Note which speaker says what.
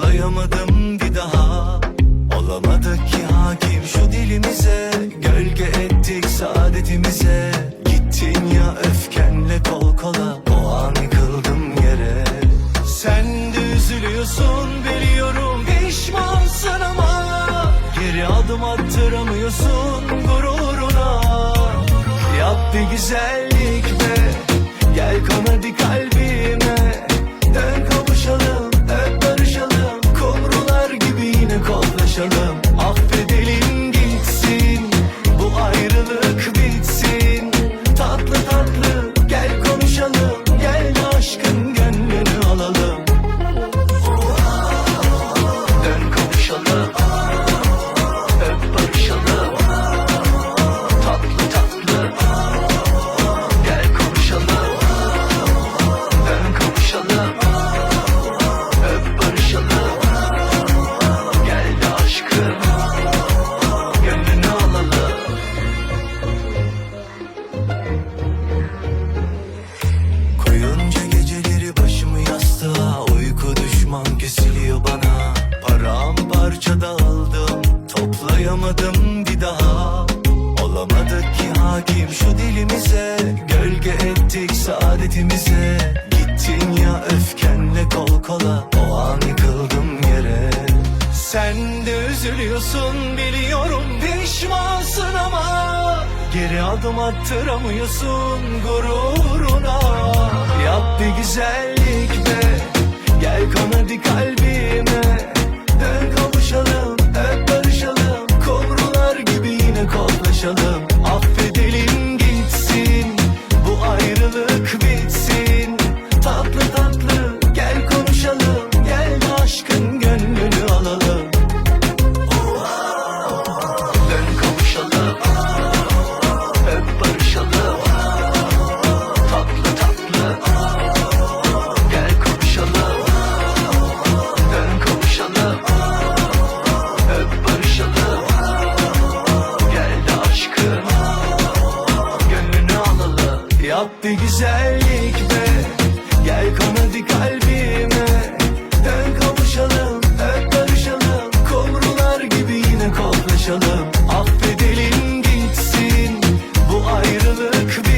Speaker 1: dağıldım Toplayamadım bir daha. Olamadık ki hakim şu dilimize. Gölge ettik saadetimize. Gittin ya öfkenle kol kola. O an yıkıldım yere. Sen de üzülüyorsun biliyorum Pişmansın ama Geri adım attıramıyorsun gururuna. Yap bir güzellik be kollaşalım saadetimize Gittin ya öfkenle kol kola. O an yıkıldım yere. Sen de üzülüyorsun biliyorum Pişmansın ama Geri adım attıramıyorsun gururuna. Yap bir güzellik be Gel kon hadi kalbime. Dön kavuşalım öp barışalım Kumrular gibi yine kollaşalım. Affedelim Yap bir güzellik be. Gel kanadı kalbime. Dön kavuşalım Öp barışalım. Kumrular gibi yine kollaşalım Affedelim gitsin Bu ayrılık bir